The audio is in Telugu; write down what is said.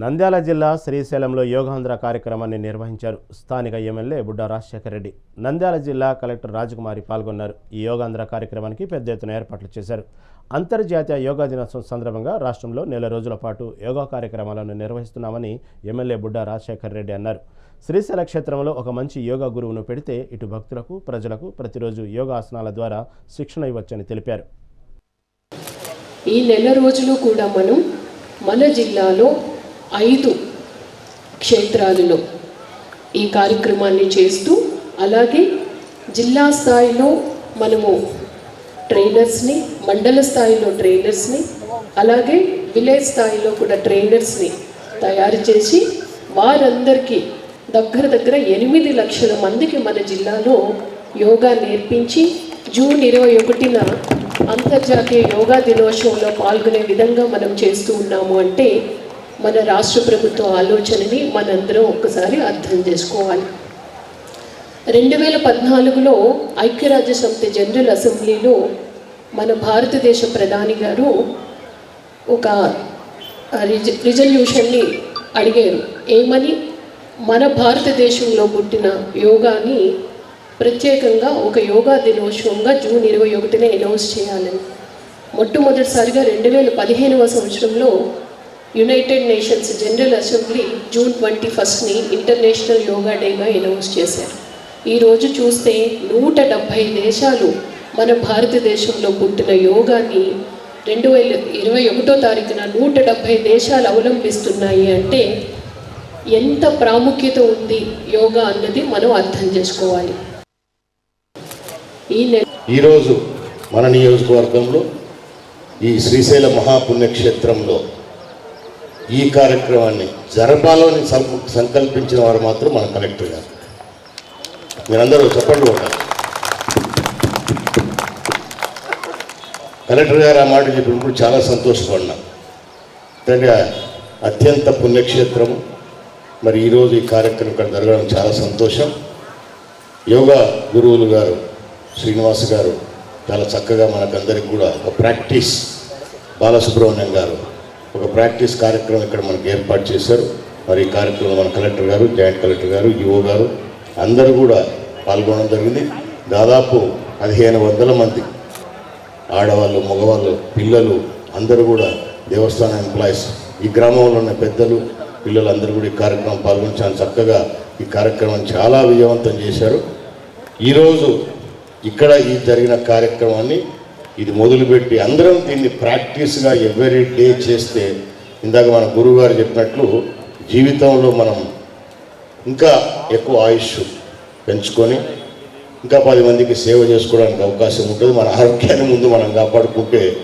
నంద్యాల జిల్లా శ్రీశైలంలో యోగాంధ్ర కార్యక్రమాన్ని నిర్వహించారు స్థానిక ఎమ్మెల్యే బుడ్డా రాజశేఖర రెడ్డి. నంద్యాల జిల్లా కలెక్టర్ రాజకుమారి పాల్గొన్నారు. ఈ యోగాంధ్ర కార్యక్రమానికి పెద్ద ఎత్తున ఏర్పాట్లు చేశారు. అంతర్జాతీయ యోగా దినోత్సవం సందర్భంగా రాష్ట్రంలో నెల రోజుల పాటు యోగా కార్యక్రమాలను నిర్వహిస్తున్నామని ఎమ్మెల్యే బుడ్డా రాజశేఖర రెడ్డి అన్నారు. శ్రీశైల క్షేత్రంలో ఒక మంచి యోగా గురువును పెడితే ఇటు భక్తులకు ప్రజలకు ప్రతిరోజు యోగాసనాల ద్వారా శిక్షణ ఇవ్వచ్చని తెలిపారు. ఈ నెల రోజులు కూడా మనం మన జిల్లాలో ఐదు క్షేత్రాలలో ఈ కార్యక్రమాన్ని చేస్తూ అలాగే జిల్లా స్థాయిలో మనము ట్రైనర్స్ని మండల స్థాయిలో ట్రైనర్స్ని అలాగే విలేజ్ స్థాయిలో కూడా ట్రైనర్స్ని తయారు చేసి వారందరికీ దగ్గర దగ్గర ఎనిమిది లక్షల మందికి మన జిల్లాలో యోగా నేర్పించి జూన్ ఇరవై ఒకటిన అంతర్జాతీయ యోగా దినోత్సవంలో పాల్గొనే విధంగా మనం చేస్తూ ఉన్నాము అంటే మన రాష్ట్ర ప్రభుత్వ ఆలోచనని మనందరం ఒక్కసారి అర్థం చేసుకోవాలి. రెండు వేల పద్నాలుగులో ఐక్యరాజ్య సమితి జనరల్ అసెంబ్లీలో మన భారతదేశ ప్రధాని గారు ఒక రిజ రిజల్యూషన్ని అడిగారు. ఏమని? మన భారతదేశంలో పుట్టిన యోగాని ప్రత్యేకంగా ఒక యోగా దినోత్సవంగా జూన్ ఇరవై ఒకటిన అనౌన్స్ చేయాలని. మొట్టమొదటిసారిగా రెండు వేల పదిహేనవ సంవత్సరంలో United Nations General Assembly June twenty ఫస్ట్ని international yoga డేగా అనౌన్స్ చేశారు. ఈరోజు చూస్తే నూట డెబ్భై దేశాలు మన భారతదేశంలో పుట్టిన యోగాని రెండు వేల ఇరవై ఒకటో తారీఖున నూట డెబ్భై దేశాలు అవలంబిస్తున్నాయి అంటే ఎంత ప్రాముఖ్యత ఉంది యోగా అన్నది మనం అర్థం చేసుకోవాలి. ఈ నెల ఈరోజు మన నియోజకవర్గంలో ఈ శ్రీశైల మహాపుణ్యక్షేత్రంలో ఈ కార్యక్రమాన్ని జరపాలని సంకల్పించిన వారు మాత్రం మన కలెక్టర్ గారు. మీరందరూ చెప్పండి కొట్టాలి కలెక్టర్ గారు ఆ మాట చెప్పినప్పుడు చాలా సంతోషపడినా. ఎందుకంటే అత్యంత పుణ్యక్షేత్రము మరి ఈరోజు ఈ కార్యక్రమం ఇక్కడ జరగడం చాలా సంతోషం. యోగా గురువులు గారు శ్రీనివాస్ గారు చాలా చక్కగా మనకందరికి కూడా ఒక ప్రాక్టీస్. బాలసుబ్రహ్మణ్యం గారు ఒక ప్రాక్టీస్ కార్యక్రమం ఇక్కడ మనకి ఏర్పాటు చేశారు. మరి ఈ కార్యక్రమం మన కలెక్టర్ గారు జాయింట్ కలెక్టర్ గారు యువ గారు అందరూ కూడా పాల్గొనడం జరిగింది. దాదాపు పదిహేను వందల మంది ఆడవాళ్ళు మగవాళ్ళు పిల్లలు అందరూ కూడా దేవస్థాన ఎంప్లాయీస్ ఈ గ్రామంలో ఉన్న పెద్దలు పిల్లలు అందరూ కూడా ఈ కార్యక్రమం పాల్గొని చాలా చక్కగా ఈ కార్యక్రమం చాలా విజయవంతం చేశారు. ఈరోజు ఇక్కడ ఈ జరిగిన కార్యక్రమాన్ని ఇది మొదలుపెట్టి అందరం దీన్ని ప్రాక్టీస్గా ఎవ్రీ డే చేస్తే ఇందాక మన గురువుగారు చెప్పినట్లు జీవితంలో మనం ఇంకా ఎక్కువ ఆయుష్ పెంచుకొని ఇంకా పది మందికి సేవ చేసుకోవడానికి అవకాశం ఉంటుంది. మన ఆరోగ్యాన్ని ముందు మనం కాపాడుకుంటే